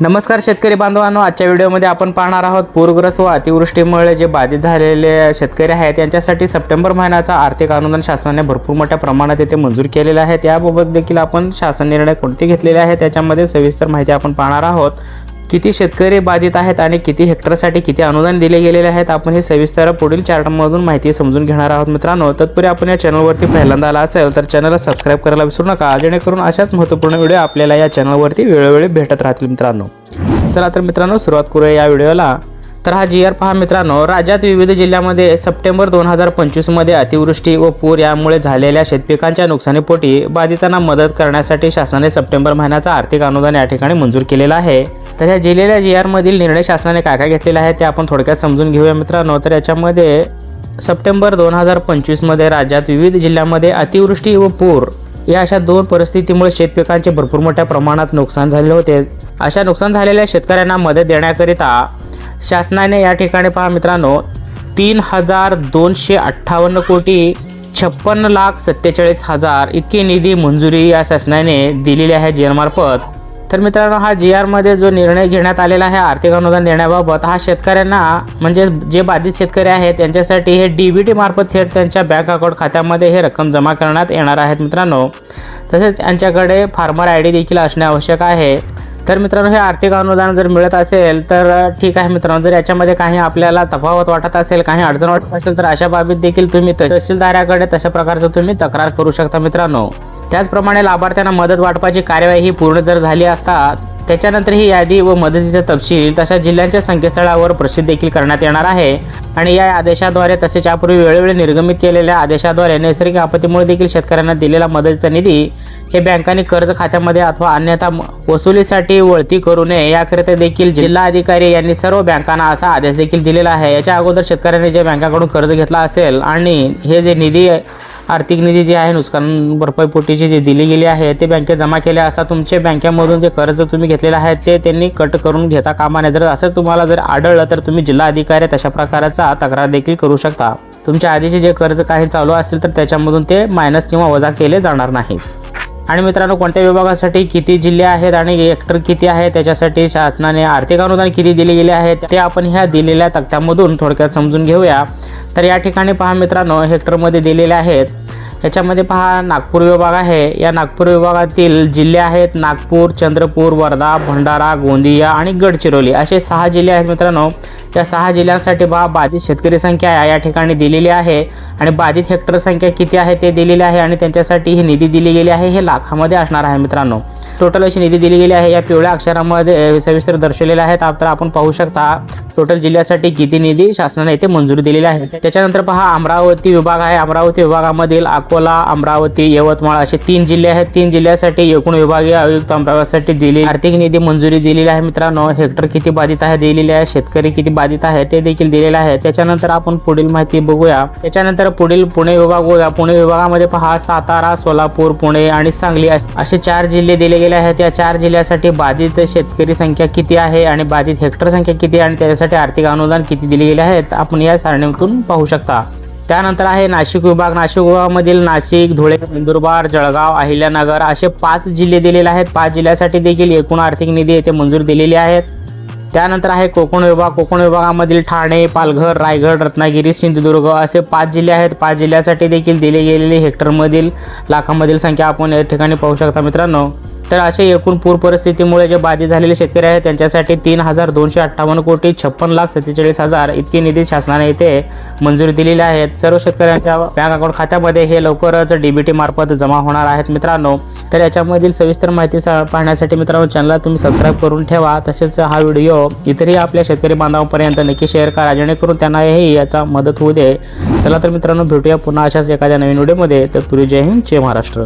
नमस्कार शेतकरी बांधवांनो आजच्या व्हिडिओमध्ये आपण पाहणार आहोत पूरग्रस्त व अतिवृष्टीमुळे जे बाधित झालेले शेतकरी आहेत यांच्यासाठी सप्टेंबर महिन्याचा आर्थिक अनुदान शासनाने भरपूर मोठ्या प्रमाणात येथे मंजूर केलेला आहे. त्याबाबत देखील आपण शासन निर्णय कोणते घेतलेले आहे त्याच्यामध्ये सविस्तर माहिती आपण पाहणार आहोत. किती शेतकरी बाधित आहेत आणि किती हेक्टरसाठी किती अनुदान दिले गेलेले आहेत आपण हे सविस्तर पुढील चार्टमधून माहिती समजून घेणार आहोत मित्रांनो. तत्पूर्वी आपण या चॅनलवरती पहिल्यांदा आला असेल तर चॅनलला सबस्क्राईब करायला विसरू नका. जेणेकरून अशाच महत्त्वपूर्ण व्हिडिओ आपल्याला या चॅनलवरती वेळोवेळी भेटत राहतील मित्रांनो. चला तर मित्रांनो सुरुवात करूया या व्हिडिओला. तर हा जी आर पहा मित्रांनो राज्यात विविध जिल्ह्यामध्ये सप्टेंबर दोन हजार पंचवीसमध्ये अतिवृष्टी व पूर यामुळे झालेल्या शेतपिकांच्या नुकसानीपोटी बाधितांना मदत करण्यासाठी शासनाने सप्टेंबर महिन्याचा आर्थिक अनुदान या ठिकाणी मंजूर केलेलं आहे. तर ह्या दिलेल्या जी आरमधील निर्णय शासनाने काय काय घेतलेला आहे ते आपण थोडक्यात समजून घेऊया मित्रांनो. तर याच्यामध्ये सप्टेंबर दोन हजार पंचवीसमध्ये राज्यात विविध जिल्ह्यांमध्ये अतिवृष्टी व पूर या अशा दोन परिस्थितीमुळे शेतपिकांचे भरपूर मोठ्या प्रमाणात नुकसान झालेले होते. अशा नुकसान झालेल्या शेतकऱ्यांना मदत देण्याकरिता शासनाने या ठिकाणी पहा मित्रांनो तीन हजार दोनशे अठ्ठावन्न कोटी छप्पन्न लाख सत्तेचाळीस हजार इतकी निधी मंजुरी या शासनाने दिलेली आहे जी तर मित्रांनो हा जी आरमध्ये जो निर्णय घेण्यात आलेला आहे आर्थिक अनुदान देण्याबाबत हा शेतकऱ्यांना म्हणजे जे बाधित शेतकरी आहेत त्यांच्यासाठी हे डी बी टी मार्फत थेट त्यांच्या बँक अकाउंट खात्यामध्ये हे रक्कम जमा करण्यात येणार आहेत मित्रांनो. तसेच त्यांच्याकडे फार्मर आय डी देखील असणे आवश्यक आहे. तर मित्रांनो हे आर्थिक अनुदान जर मिळत असेल तर ठीक आहे मित्रांनो जर याच्यामध्ये काही आपल्याला तफावत वाटत असेल काही अडचण वाटत असेल तर अशा बाबीत देखील तुम्ही तहसीलदाराकडे तशा प्रकारचं तुम्ही तक्रार करू शकता मित्रांनो. त्याचप्रमाणे लाभार्थ्यांना मदत वाटपाची कार्यवाही ही पूर्ण जर झाली असता त्याच्यानंतर ही यादी व मदतीचा तपशील तशा जिल्ह्यांच्या संकेतस्थळावर प्रसिद्ध देखील करण्यात येणार आहे. आणि या आदेशाद्वारे तसेच यापूर्वी वेळोवेळी निर्गमित केलेल्या आदेशाद्वारे नैसर्गिक आपत्तीमुळे देखील शेतकऱ्यांना दिलेला मदतीचा निधी हे बँकांनी कर्ज खात्यामध्ये अथवा अन्यथा वसुलीसाठी वळती करू नये. याकरिता देखील जिल्हा अधिकारी यांनी सर्व बँकांना असा आदेश देखील दिलेला आहे. याच्या अगोदर शेतकऱ्यांनी जे बँकाकडून कर्ज घेतला असेल आणि हे जे निधी आर्थिक निधी जे आहे नुकसान भरपाई पोटीची जी दिली गेली आहे ते बँकेत जमा केले असता तुमच्या बँकेमधून जे कर्ज तुम्ही घेतलेलं आहे ते त्यांनी कट करून घेता कामा नये. जर असं तुम्हाला जर आढळलं तर तुम्ही जिल्हा अधिकारी तशा प्रकारचा तक्रार देखील करू शकता. तुमच्या आधीचे जे कर्ज काही चालू असतील तर त्याच्यामधून ते मायनस किंवा वजा केले जाणार नाहीत. आणि मित्रांनो कोणत्या विभागासाठी किती जिल्हे आहेत आणि हेक्टर किती आहे त्याच्यासाठी शासनाने आर्थिक अनुदान किती दिले गेले आहे ते आपण ह्या दिलेल्या तक्त्यामधून थोडक्यात समजून घेऊया. तर या ठिकाणी पहा मित्रांनो हेक्टरमध्ये दिलेले आहेत याच्यामध्ये पहा नागपूर विभाग आहे. या नागपूर विभागातील जिल्हे आहेत नागपूर चंद्रपूर वर्धा भंडारा गोंदिया आणि गडचिरोली. असे सहा जिल्हे आहेत मित्रांनो. या सहा जिल्ह्यांसाठी पहा बाधित शेतकरी संख्या या ठिकाणी दिलेली आहे आणि बाधित हेक्टर संख्या किती आहे ते दिलेले आहे आणि त्यांच्यासाठी ही निधी दिली गेली आहे हे लाखामध्ये असणार आहे मित्रांनो. टोटल अशी निधी दिली गेली आहे. या पिवळ्या अक्षरामध्ये सविस्तर दर्शवलेले आहेत. तर आपण पाहू शकता टोटल जिल्ह्यासाठी किती निधी शासनाने येथे मंजुरी दिलेली आहे. त्याच्यानंतर पहा अमरावती विभाग आहे. अमरावती विभागामधील अकोला अमरावती यवतमाळ असे तीन जिल्हे आहेत. तीन जिल्ह्यासाठी एकूण विभागीय आयुक्त अमरावतीसाठी दिली आर्थिक निधी मंजुरी दिलेली आहे मित्रांनो. हेक्टर किती बाधित आहे दिलेली आहे. शेतकरी किती बाधित आहे ते देखील दिलेले आहे. त्याच्यानंतर आपण पुढील माहिती बघूया. त्याच्यानंतर पुढील पुणे विभाग बघूया. पुणे विभागामध्ये पहा सातारा सोलापूर पुणे आणि सांगली असे चार जिल्हे दिले गेल्या आहेत. या चार जिल्ह्यासाठी बाधित शेतकरी संख्या किती आहे आणि बाधित हेक्टर संख्या किती आहे आणि त्याच्यासाठी आर्थिक अनुदान किती दिले गेले आहेत आपण या सारणीतून पाहू शकता. त्यानंतर आहे नाशिक विभाग. नाशिक विभागामधील नाशिक धुळे नंदुरबार जळगाव अहिल्यानगर असे पाच जिल्हे दिलेले आहेत. पाच जिल्ह्यासाठी देखील एकूण आर्थिक निधी येथे मंजूर दिलेली आहेत. त्यानंतर आहे कोकण विभाग. कोकण विभागामधील ठाणे पालघर रायगड रत्नागिरी सिंधुदुर्ग असे पाच जिल्हे आहेत. पाच जिल्ह्यासाठी देखील दिले गेलेले हेक्टरमधील लाखामधील संख्या आपण या ठिकाणी पाहू शकता मित्रांनो. तर असे एकूण पूर परिस्थितीमुळे जे बाधित झालेले शेतकरी आहेत त्यांच्यासाठी तीन हजार दोनशे अठ्ठावन्न कोटी छप्पन लाख सत्तेचाळीस हजार इतकी निधी शासनाने येथे मंजुरी दिलेली आहेत सर्व शेतकऱ्यांच्या बँक अकाउंट खात्यामध्ये हे लवकरच डीबीटी मार्फत जमा होणार आहेत मित्रांनो. तर याच्यामधील सविस्तर माहिती सा- पाहण्यासाठी मित्रांनो चॅनलला तुम्ही सबस्क्राईब करून ठेवा. तसेच हा व्हिडिओ इतरही आपल्या शेतकरी बांधवांपर्यंत नक्की शेअर करा. जेणेकरून त्यांनाही याचा मदत होऊ दे. चला तर मित्रांनो भेटूया पुन्हा अशाच एखाद्या नवीन व्हिडिओमध्ये. तर जय हिंद जय महाराष्ट्र.